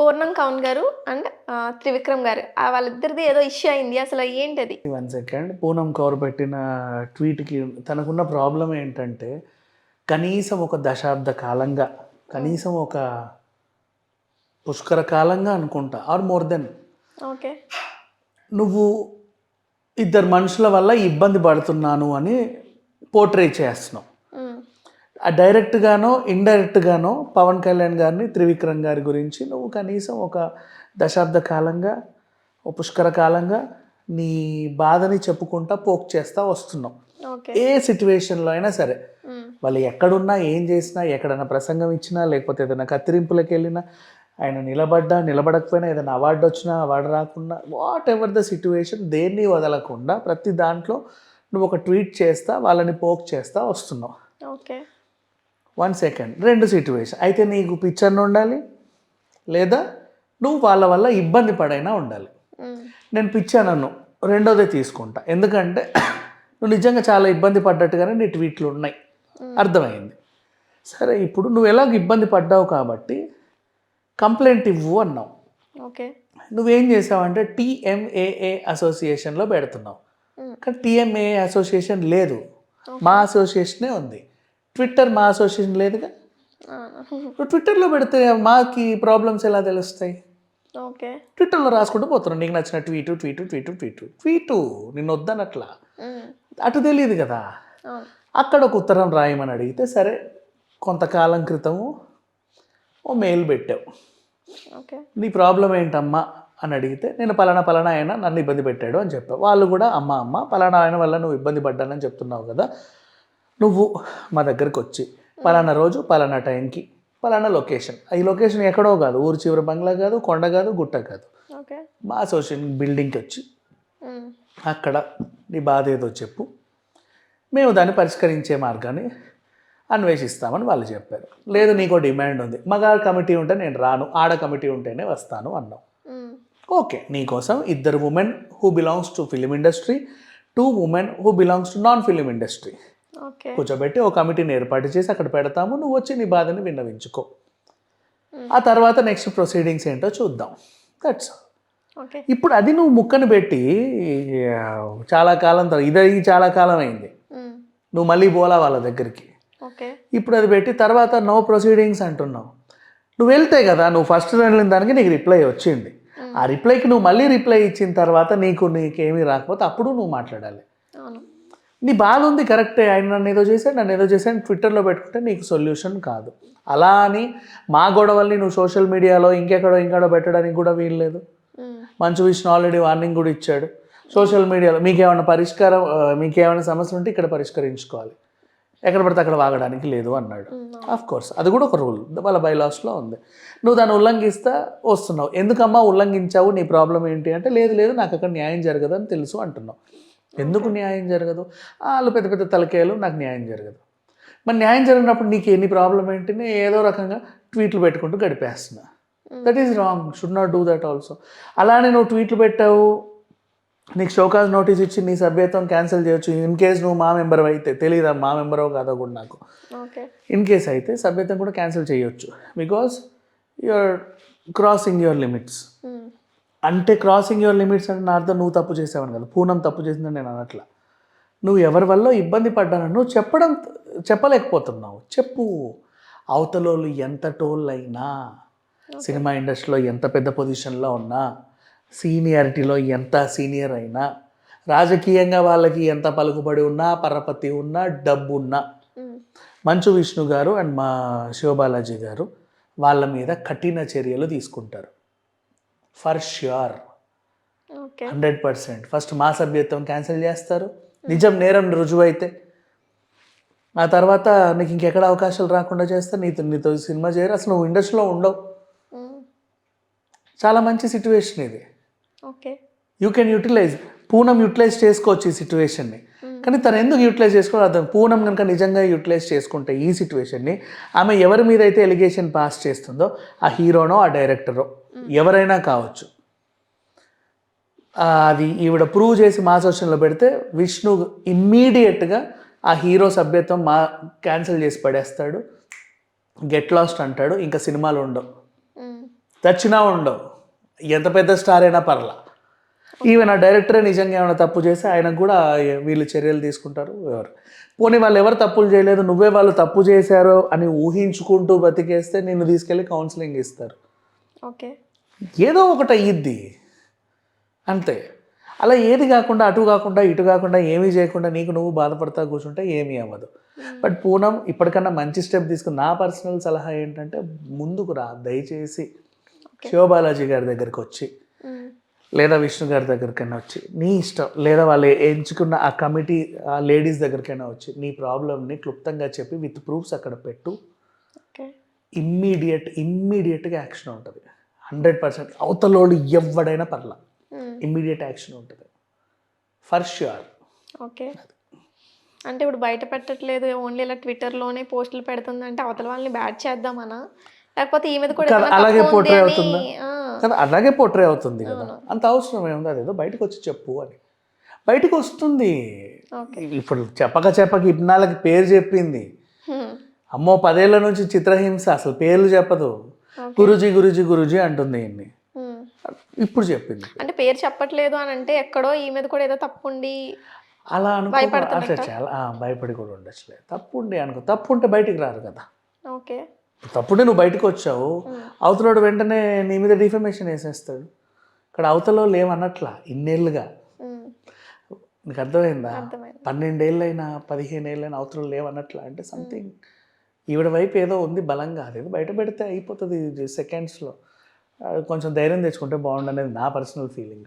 పూర్ణం కౌన్ గారు అండ్ త్రివిక్రమ్ గారు. వాళ్ళిద్దరిది ఏదో ఇష్యూ అయింది. అసలు ఏంటది? వన్ సెకండ్ పూనం కౌర్ పెట్టిన ట్వీట్కి తనకున్న ప్రాబ్లం ఏంటంటే కనీసం ఒక దశాబ్ద కాలంగా కనీసం ఒక పుష్కర కాలంగా అనుకుంటా ఆర్ మోర్ దెన్. ఓకే. నువ్వు ఇద్దరు మనుషుల వల్ల ఇబ్బంది పడుతున్నాను అని పోర్ట్రే చేస్తున్నావు. డైరెక్ట్గానో ఇండైరెక్ట్గానో పవన్ కళ్యాణ్ గారిని త్రివిక్రమ్ గారి గురించి నువ్వు కనీసం ఒక దశాబ్ద కాలంగా పుష్కర కాలంగా నీ బాధని చెప్పుకుంటా పోక్ చేస్తా వస్తున్నావు. ఓకే. ఏ సిచ్యువేషన్లో అయినా సరే. వాళ్ళు ఎక్కడున్నా ఏం చేసినా ఎక్కడైనా ప్రసంగం ఇచ్చినా లేకపోతే ఏదైనా కత్తిరింపులకు వెళ్ళినా ఆయన నిలబడ్డా నిలబడకపోయినా ఏదైనా అవార్డు వచ్చినా అవార్డు రాకుండా వాట్ ఎవర్ ద సిచ్యువేషన్ దేన్ని వదలకుండా ప్రతి దాంట్లో నువ్వు ఒక ట్వీట్ చేస్తా వాళ్ళని పోక్ చేస్తా వస్తున్నావు. ఓకే. వన్ సెకండ్ రెండు సిచ్యువేషన్ అయితే నీకు పిక్చర్ ఉండాలి లేదా నువ్వు వాళ్ళ వల్ల ఇబ్బంది పడైనా ఉండాలి. నేను పిచ్చానన్ను రెండోదే తీసుకుంటా. ఎందుకంటే నువ్వు నిజంగా చాలా ఇబ్బంది పడ్డట్టుగానే నీ ట్వీట్లు ఉన్నాయి. అర్థమైంది? సరే ఇప్పుడు నువ్వు ఎలాగ ఇబ్బంది పడ్డావు కాబట్టి కంప్లైంట్ ఇవ్వు అన్నావు. ఓకే. నువ్వేం చేసావంటే టీఎంఏఏ అసోసియేషన్లో పెడుతున్నావు. కానీ టీఎంఏఏ అసోసియేషన్ లేదు. మా అసోసియేషనే ఉంది. ట్విట్టర్ మా అసోసియేషన్ లేదుగా? ట్విట్టర్లో పెడితే మాకి ప్రాబ్లమ్స్ ఎలా తెలుస్తాయి? ఓకే. ట్విట్టర్లో రాసుకుంటూ పోతున్నావు నీకు నచ్చిన tweet tweet tweet tweet tweet నిన్ను వద్దనట్లా. అటు తెలియదు కదా? అక్కడ ఒక ఉత్తరం రాయమని అడిగితే సరే కొంతకాలం క్రితము ఓ మెయిల్ పెట్టావు. ఓకే. నీ ప్రాబ్లం ఏంటమ్మా? అని అడిగితే నేను పలానా పలానా ఆయన నన్ను ఇబ్బంది పెట్టాడు అని చెప్పావు. వాళ్ళు కూడా అమ్మ అమ్మ పలానా ఆయన వల్ల నువ్వు ఇబ్బంది పడ్డానని చెప్తున్నావు కదా? నువ్వు మా దగ్గరికి వచ్చి పలానా రోజు పలానా టైంకి పలానా లొకేషన్. ఈ లొకేషన్ ఎక్కడో కాదు. ఊరు చివరి బంగ్లా కాదు కొండ కాదు గుట్ట కాదు. ఓకే. మా అసోసియేషన్ బిల్డింగ్కి వచ్చి అక్కడ నీ బాధ ఏదో చెప్పు. మేము దాన్ని పరిష్కరించే మార్గాన్ని అన్వేషిస్తామని వాళ్ళు చెప్పారు. లేదు నీకో డిమాండ్ ఉంది. మగ కమిటీ ఉంటే నేను రాను ఆడ కమిటీ ఉంటేనే వస్తాను అన్నావు. ఓకే నీకోసం ఇద్దరు women who belongs to film industry two women who belongs to non film industry కూర్చోబెట్టి ఒక కమిటీని ఏర్పాటు చేసి అక్కడ పెడతాము నువ్వు వచ్చి నీ బాధని విన్నవించుకో. ఆ తర్వాత నెక్స్ట్ ప్రొసీడింగ్స్ ఏంటో చూద్దాం. That's okay. ఇప్పుడు అది నువ్వు ముక్కను పెట్టి చాలా కాలం తర్వాత ఇది చాలా కాలం అయింది. నువ్వు మళ్ళీ పోలా వాళ్ళ దగ్గరికి. ఓకే. ఇప్పుడు అది పెట్టి తర్వాత నో ప్రొసీడింగ్స్ అంటున్నావు. నువ్వు వెళ్తే కదా నువ్వు ఫస్ట్ వెళ్ళిన దానికి నీకు రిప్లై వచ్చింది. ఆ రిప్లైకి నువ్వు మళ్ళీ రిప్లై ఇచ్చిన తర్వాత నీకు నీకేమీ రాకపోతే అప్పుడు నువ్వు మాట్లాడాలి. నీ బాధ ఉంది కరెక్టే ఆయన నన్ను ఏదో చేశాడు నన్ను ఏదో చేశాడు ట్విట్టర్లో పెట్టుకుంటే నీకు సొల్యూషన్ కాదు. అలా అని మా గొడవల్ని నువ్వు సోషల్ మీడియాలో ఇంకెక్కడో ఇంకెక్కడో పెట్టడానికి కూడా వీల్లేదు మంచు విష్ణు ఆల్రెడీ వార్నింగ్ కూడా ఇచ్చాడు. సోషల్ మీడియాలో మీకేమైనా పరిష్కారం మీకేమైనా సమస్య ఉంటే ఇక్కడ పరిష్కరించుకోవాలి. ఎక్కడ పడితే అక్కడ వాగడానికి లేదు అన్నాడు. ఆఫ్ కోర్స్ అది కూడా ఒక రూల్ వాళ్ళ బైలాస్లో ఉంది. నువ్వు దాన్ని ఉల్లంఘిస్తా వస్తున్నావు. ఎందుకమ్మా ఉల్లంఘించావు? నీ ప్రాబ్లం ఏంటి? అంటే లేదు లేదు నాకు అక్కడ న్యాయం జరగదు అని తెలుసు అంటున్నావు. ఎందుకు న్యాయం జరగదు? వాళ్ళు పెద్ద పెద్ద తలకాయలు నాకు న్యాయం జరగదు. మరి న్యాయం జరిగినప్పుడు నీకు ఎన్ని ప్రాబ్లం ఏంటి? నేను ఏదో రకంగా ట్వీట్లు పెట్టుకుంటూ గడిపేస్తున్నా. That is wrong should not do that also అలానే నువ్వు ట్వీట్లు పెట్టావు. నీకు షోకాజ్ నోటీస్ ఇచ్చి నీ సభ్యత్వం క్యాన్సిల్ చేయొచ్చు. ఇన్ కేస్ నువ్వు మా మెంబర్ అయితే తెలియదా మా మెంబరో కాదో కూడా నాకు. ఇన్ కేస్ అయితే సభ్యత్వం కూడా క్యాన్సిల్ చేయొచ్చు. Because you're crossing your limits అంటే క్రాసింగ్ యువర్ లిమిట్స్ అంటే నా అర్థం నువ్వు తప్పు చేసావని కదా. పూనం తప్పు చేసిందని నేను అనట్లా. నువ్వు ఎవరి వల్ల ఇబ్బంది పడ్డానని నువ్వు చెప్పడం చెప్పలేకపోతున్నావు. చెప్పు. అవతలోళ్ళు ఎంత టోల్ అయినా సినిమా ఇండస్ట్రీలో ఎంత పెద్ద పొజిషన్లో ఉన్నా సీనియారిటీలో ఎంత సీనియర్ అయినా రాజకీయంగా వాళ్ళకి ఎంత పలుకుబడి ఉన్నా పరపతి ఉన్నా డబ్బు ఉన్నా. మంచు విష్ణు గారు అండ్ మా శివబాలాజీ గారు వాళ్ళ మీద కఠిన చర్యలు తీసుకుంటారు. For sure. Okay. Hundred percent. First మా సభ్యత్వం క్యాన్సిల్ చేస్తారు. నిజం నేరం రుజువు అయితే ఆ తర్వాత నీకు ఇంకెక్కడ అవకాశాలు రాకుండా చేస్తే నీతో నీతో సినిమా చేయరు. అసలు నువ్వు ఇండస్ట్రీలో ఉండవు. చాలా మంచి సిచ్యువేషన్ ఇది. Okay. You can utilize. Poonam utilize చేసుకోవచ్చు ఈ సిచ్యువేషన్ని కానీ తను ఎందుకు యూటిలైజ్ చేసుకోవాలి? అర్థం పూనం కనుక నిజంగా యూటిలైజ్ చేసుకుంటే ఈ సిచ్యువేషన్ని ఆమె ఎవరి మీద అయితే ఎలిగేషన్ పాస్ చేస్తుందో ఆ హీరోనో ఆ డైరెక్టరో. ఎవరైనా కావచ్చు. అది ఈవిడ ప్రూవ్ చేసి మా సోషల్లో పెడితే విష్ణు ఇమ్మీడియట్గా ఆ హీరో సభ్యత్వం మా క్యాన్సిల్ చేసి పడేస్తాడు. గెట్ లాస్ట్ అంటాడు. ఇంకా సినిమాలు ఉండవు. చచ్చినా ఉండవు. ఎంత పెద్ద స్టార్ అయినా పర్లా. ఈవెన్ ఆ డైరెక్టరే నిజంగా ఏమైనా తప్పు చేస్తే ఆయనకు కూడా వీళ్ళు చర్యలు తీసుకుంటారు. ఎవరు? పోనీ వాళ్ళు ఎవరు తప్పులు చేయలేదు నువ్వే వాళ్ళు తప్పు చేశారో అని ఊహించుకుంటూ బతికేస్తే నిన్ను తీసుకెళ్ళి కౌన్సిలింగ్ ఇస్తారు. ఓకే. ఏదో ఒకటి అయ్యిద్ది. అంతే. అలా ఏది కాకుండా అటు కాకుండా ఇటు కాకుండా ఏమీ చేయకుండా నీకు నువ్వు బాధపడతా కూర్చుంటే ఏమీ అవ్వదు. బట్ పూనం ఇప్పటికన్నా మంచి స్టెప్ తీసుకుని నా పర్సనల్ సలహా ఏంటంటే ముందుకు రా దయచేసి శివబాలాజీ గారి దగ్గరికి వచ్చి మ్మ్. లేదా విష్ణు గారి దగ్గరికైనా వచ్చి నీ ఇష్టం లేదా వాళ్ళు ఎంచుకున్న ఆ కమిటీ ఆ లేడీస్ దగ్గరికైనా వచ్చి నీ ప్రాబ్లమ్ని క్లుప్తంగా చెప్పి విత్ ప్రూఫ్స్ అక్కడ పెట్టు. ఇమ్మీడియట్ ఇమ్మీడియట్గా యాక్షన్ ఉంటుంది. Hundred percent. అవతలోడు ఎవడైనా పర్లా. మ్మ్. ఇమ్మీడియట్ యాక్షన్ ఉంటుంది. For sure okay. అంటే ఇప్పుడు బయట పెట్టట్లేదు ఓన్లీ ఇలా ట్విట్టర్లోనే పోస్టులు పెడుతుంది అంటే అవతల వాళ్ళని బ్యాడ్ చేద్దామనా? లేకపోతే ఈ మీద కూడా అలాగే అని- అవుతుందా? కదా అలాగే పోట్రే అవుతుంది కదా. అంత అవసరం ఏముంది? అదేదో బయటకు వచ్చి చెప్పు అని. బయటకు వస్తుంది. ఇప్పుడు చెప్పక చెప్పక ఇన్నాళ్ళకి పేరు చెప్పింది. అమ్మో పదేళ్ళ నుంచి చిత్రహింస. అసలు పేర్లు చెప్పదు. గురుజీ గురుజీ గురుజీ అంటుంది ఈయన్ని. హ్మ్. ఇప్పుడు చెప్పింది. అంటే పేరు చెప్పట్లేదు అని అంటే ఎక్కడో ఈ మీద కూడా ఏదో తప్పు ఉండి అలా అనుకో? అట్లా చాలా ఆ, భయపడి కూడా ఉండొచ్చులే. తప్పు ఉండి అనుకో తప్పు ఉంటే బయటికి రారు కదా. ఓకే. తప్పుంటే నువ్వు బయటకు వచ్చావు అవతలోడు వెంటనే నీ మీద డిఫమేషన్ వేసేస్తాడు. ఇక్కడ అవతల ఏమన్నట్లా ఇన్నేళ్ళుగా. హ్మ్. నీకు అర్థమైందా? పన్నెండేళ్ళైనా పదిహేనేళ్ళైనా అవతల లేవన్నట్లా అంటే సంథింగ్ ఈవిడ వైపు ఏదో ఉంది బలంగా. అదేదో బయట పెడితే అయిపోతుంది సెకండ్స్లో కొంచెం ధైర్యం తెచ్చుకుంటే బాగుండు అనేది నా పర్సనల్ ఫీలింగ్